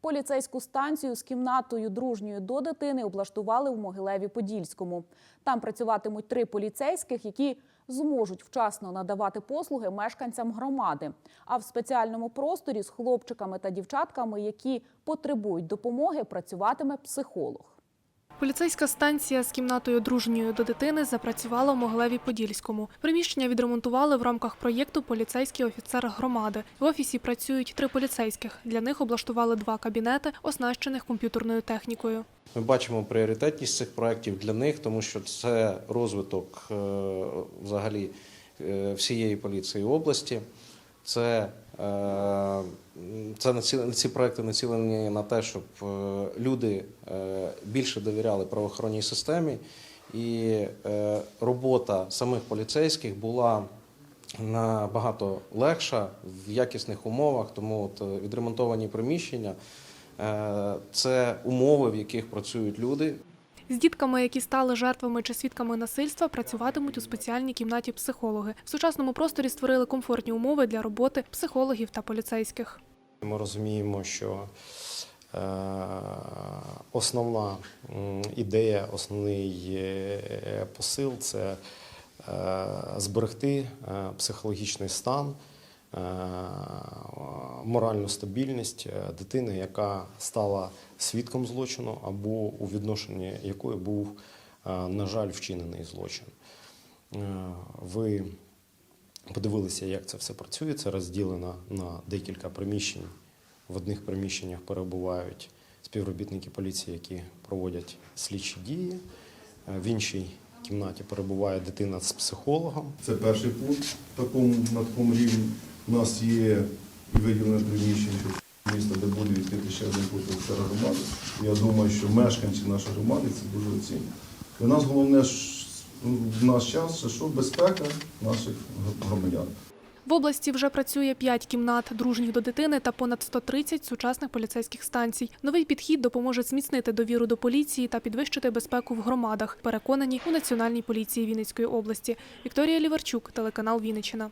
Поліцейську станцію з кімнатою дружньою до дитини облаштували в Могилеві Подільському. Там працюватимуть три поліцейських, які зможуть вчасно надавати послуги мешканцям громади. А в спеціальному просторі з хлопчиками та дівчатками, які потребують допомоги, працюватиме психолог. Поліцейська станція з кімнатою дружньою до дитини запрацювала в Могилеві Подільському. Приміщення відремонтували в рамках проєкту Поліцейський офіцер громади. В офісі працюють три поліцейських. Для них облаштували два кабінети, оснащених комп'ютерною технікою. Ми бачимо пріоритетність цих проєктів для них, тому що це розвиток е, взагалі е, всієї поліції області. Це, е, це ці проекти націлені на те, щоб е, люди е, більше довіряли правоохоронній системі, і робота самих поліцейських була набагато легша в якісних умовах, тому от відремонтовані приміщення. Це умови, в яких працюють люди. З дітками, які стали жертвами чи свідками насильства, працюватимуть у спеціальній кімнаті психологи. В сучасному просторі створили комфортні умови для роботи психологів та поліцейських. Ми розуміємо, що е, основна ідея, основний е, посил це е, зберегти психологічний стан, моральну стабільність е, дитини, яка стала свідком злочину або у відношенні якої був, е, на жаль, вчинений злочин. Е, Ви подивилися, як це все працює. Це розділено на декілька приміщень. В одних приміщеннях перебувають співробітники поліції, які проводять слідчі дії. В іншій кімнаті перебуває дитина з психологом. Це перший пункт такому, на такому рівні. У нас є і виділене приміщення міста, де буде відкрити ще один офіцера громади. Я думаю, що мешканці нашої громади це дуже оцінюють. Для нас головне в наш час, що безпека наших громадян. В області вже працює 5 кімнат дружніх до дитини та понад 130 сучасних поліцейських станцій. Новий підхід допоможе зміцнити довіру до поліції та підвищити безпеку в громадах. Переконані у Національній поліції Вінницької області. Вікторія Ліварчук, телеканал Вінниччина.